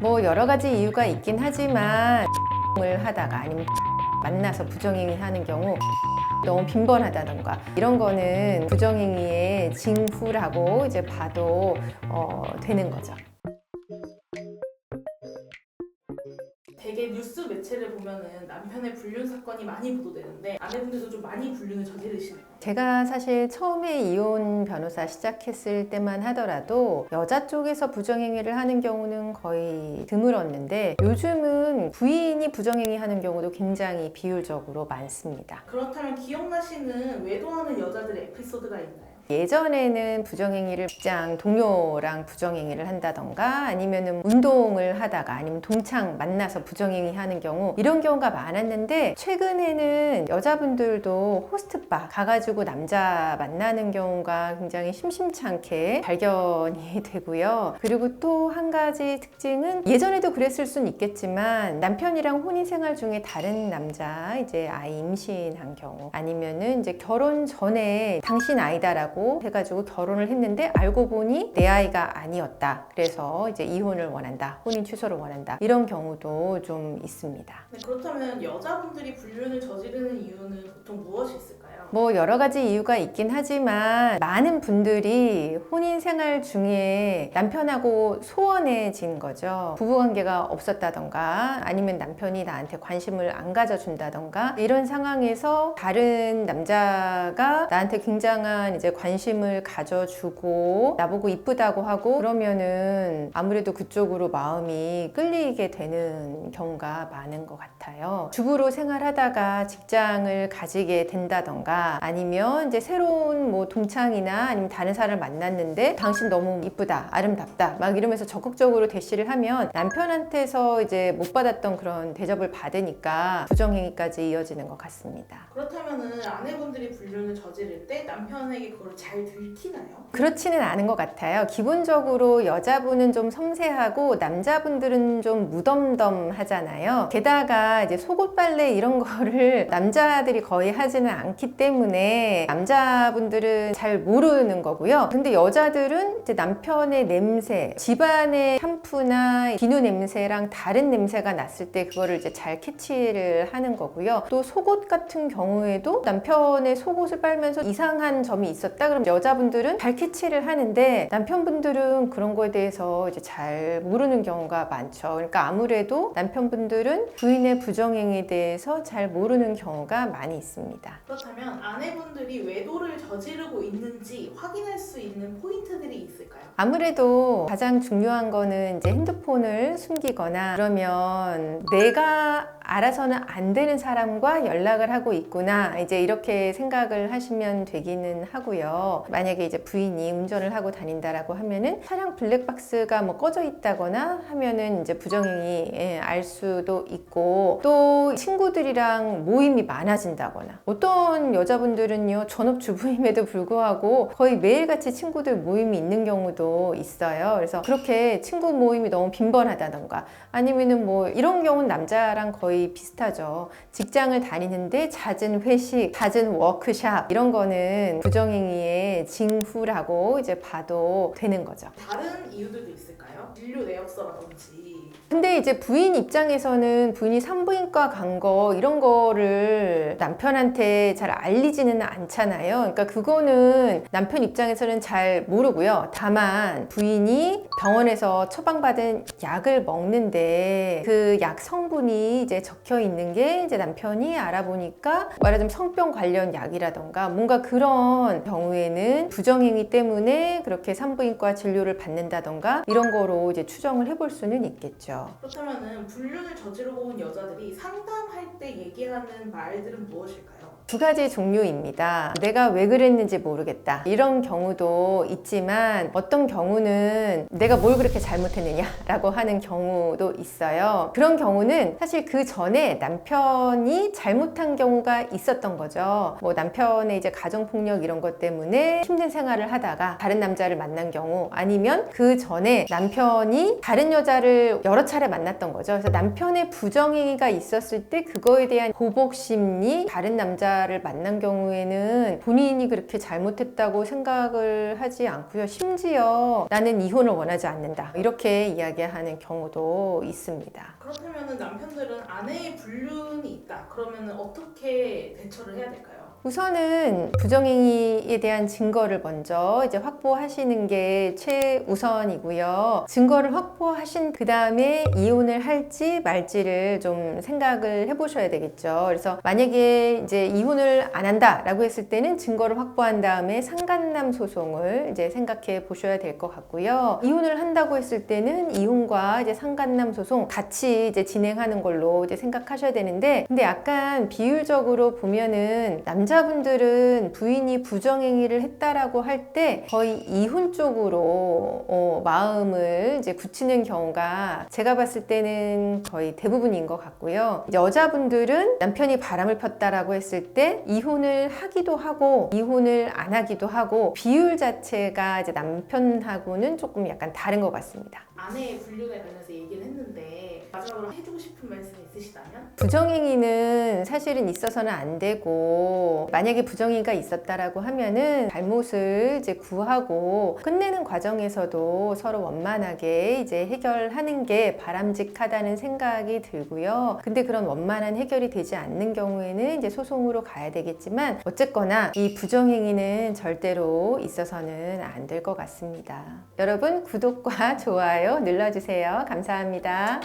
뭐 여러 가지 이유가 있긴 하지만 을 하다가 아니면 만나서 부정행위 하는 경우 너무 빈번하다던가 이런 거는 부정행위의 징후라고 이제 봐도 어, 되는 거죠. 매체를 보면은 남편의 불륜 사건이 많이 보도되는데 아내분들도 좀 많이 불륜을 저지르시나요? 제가 사실 처음에 이혼 변호사 시작했을 때만 하더라도 여자 쪽에서 부정행위를 하는 경우는 거의 드물었는데 요즘은 부인이 부정행위 하는 경우도 굉장히 비율적으로 많습니다. 그렇다면 기억나시는 외도하는 여자들의 에피소드가 있나요? 예전에는 부정행위를 직장 동료랑 부정행위를 한다던가 아니면은 운동을 하다가 아니면 동창 만나서 부정행위 하는 경우 이런 경우가 많았는데 최근에는 여자분들도 호스트바 가가지고 남자 만나는 경우가 굉장히 심심찮게 발견이 되고요. 그리고 또 한 가지 특징은 예전에도 그랬을 수는 있겠지만 남편이랑 혼인 생활 중에 다른 남자 이제 아이 임신한 경우 아니면은 이제 결혼 전에 당신 아이다라고 해가지고 결혼을 했는데 알고 보니 내 아이가 아니었다. 그래서 이제 이혼을 원한다. 혼인 취소를 원한다. 이런 경우도 좀 있습니다. 네, 그렇다면 여자분들이 불륜을 저지르는 이유는 보통 무엇이 있을까요? 뭐 여러 가지 이유가 있긴 하지만 많은 분들이 혼인 생활 중에 남편하고 소원해진 거죠. 부부 관계가 없었다던가 아니면 남편이 나한테 관심을 안 가져준다던가 이런 상황에서 다른 남자가 나한테 굉장한 이제 관심 을 가져주고 나보고 이쁘다고 하고 그러면은 아무래도 그쪽으로 마음이 끌리게 되는 경우가 많은 것 같아요. 주부로 생활하다가 직장을 가지게 된다던가 아니면 이제 새로운 뭐 동창이나 아니면 다른 사람을 만났는데 당신 너무 이쁘다, 아름답다 막 이러면서 적극적으로 대시를 하면 남편한테서 이제 못 받았던 그런 대접을 받으니까 부정행위까지 이어지는 것 같습니다. 그렇다면은 아내분들이 불륜을 저지를 때 남편에게 그걸 잘 들키나요? 그렇지는 않은 것 같아요. 기본적으로 여자분은 좀 섬세하고 남자분들은 좀 무덤덤하잖아요. 게다가 이제 속옷 빨래 이런 거를 남자들이 거의 하지는 않기 때문에 남자분들은 잘 모르는 거고요. 근데 여자들은 이제 남편의 냄새, 집안의 샴푸나 비누 냄새랑 다른 냄새가 났을 때 그거를 이제 잘 캐치를 하는 거고요. 또 속옷 같은 경우에도 남편의 속옷을 빨면서 이상한 점이 있었다 그럼 여자분들은 잘 캐치를 하는데 남편분들은 그런 거에 대해서 이제 잘 모르는 경우가 많죠. 그러니까 아무래도 남편분들은 부인의 부정행위에 대해서 잘 모르는 경우가 많이 있습니다. 그렇다면 아내분들이 외도를 저지르고 있는지 확인할 수 있는 포인트들이 있을까요? 아무래도 가장 중요한 거는 이제 핸드폰을 숨기거나 그러면 내가 알아서는 안 되는 사람과 연락을 하고 있구나 이제 이렇게 생각을 하시면 되기는 하고요. 만약에 이제 부인이 운전을 하고 다닌다라고 하면은 차량 블랙박스가 뭐 꺼져 있다거나 하면은 이제 부정행위 예, 알 수도 있고 또 친구들이랑 모임이 많아진다거나 어떤 여자분들은요 전업 주부임에도 불구하고 거의 매일같이 친구들 모임이 있는 경우도 있어요. 그래서 그렇게 친구 모임이 너무 빈번하다던가 아니면은 뭐 이런 경우는 남자랑 거의 비슷하죠. 직장을 다니는데 잦은 회식, 잦은 워크샵 이런 거는 부정행위의 징후라고 이제 봐도 되는 거죠. 다른 이유들도 있을까요? 진료 내역서라든지 근데 이제 부인 입장에서는 부인이 산부인과 간 거 이런 거를 남편한테 잘 알리지는 않잖아요. 그러니까 그거는 남편 입장에서는 잘 모르고요. 다만 부인이 병원에서 처방받은 약을 먹는데 그 약 성분이 이제 적혀 있는 게 이제 남편이 알아보니까 말하자면 성병 관련 약이라던가 뭔가 그런 경우에는 부정행위 때문에 그렇게 산부인과 진료를 받는다던가 이런 거로 이제 추정을 해볼 수는 있겠죠. 그렇다면은 불륜을 저지르고 온 여자들이 상담할 때 얘기하는 말들은 무엇일까요? 두 가지 종류입니다. 내가 왜 그랬는지 모르겠다. 이런 경우도 있지만 어떤 경우는 내가 뭘 그렇게 잘못했느냐라고 하는 경우도 있어요. 그런 경우는 사실 그 전에 남편이 잘못한 경우가 있었던 거죠. 뭐 남편의 이제 가정폭력 이런 것 때문에 힘든 생활을 하다가 다른 남자를 만난 경우 아니면 그 전에 남편이 다른 여자를 여러 차례 만났던 거죠. 그래서 남편의 부정행위가 있었을 때 그거에 대한 보복 심리, 다른 남자를 만난 경우에는 본인이 그렇게 잘못했다고 생각을 하지 않고요. 심지어 나는 이혼을 원하지 않는다. 이렇게 이야기하는 경우도 있습니다. 그렇다면 남편들은 아내 의 불륜이 있다. 그러면 어떻게 대처를 해야 될까요? 우선은 부정행위에 대한 증거를 먼저 이제 확보하시는 게 최우선이고요. 증거를 확보하신 그 다음에 이혼을 할지 말지를 좀 생각을 해보셔야 되겠죠. 그래서 만약에 이제 이혼을 안 한다라고 했을 때는 증거를 확보한 다음에 상간남 소송을 이제 생각해 보셔야 될 것 같고요. 이혼을 한다고 했을 때는 이혼과 이제 상간남 소송 같이 이제 진행하는 걸로 이제 생각하셔야 되는데, 근데 약간 비율적으로 보면은 남자분들은 부인이 부정행위를 했다라고 할 때 거의 이혼 쪽으로 어, 마음을 이제 굳히는 경우가 제가 봤을 때는 거의 대부분인 것 같고요. 여자분들은 남편이 바람을 폈다라고 했을 때 이혼을 하기도 하고 이혼을 안 하기도 하고 비율 자체가 이제 남편하고는 조금 약간 다른 것 같습니다. 아내의 불륜에 관해서 얘기를 했는데 마지막으로 해주고 싶은 말씀 있으시다면? 부정행위는 사실은 있어서는 안 되고 만약에 부정행위가 있었다라고 하면은 잘못을 이제 구하고 끝내는 과정에서도 서로 원만하게 이제 해결하는 게 바람직하다는 생각이 들고요. 근데 그런 원만한 해결이 되지 않는 경우에는 이제 소송으로 가야 되겠지만 어쨌거나 이 부정행위는 절대로 있어서는 안 될 것 같습니다. 여러분 구독과 좋아요 눌러주세요. 감사합니다.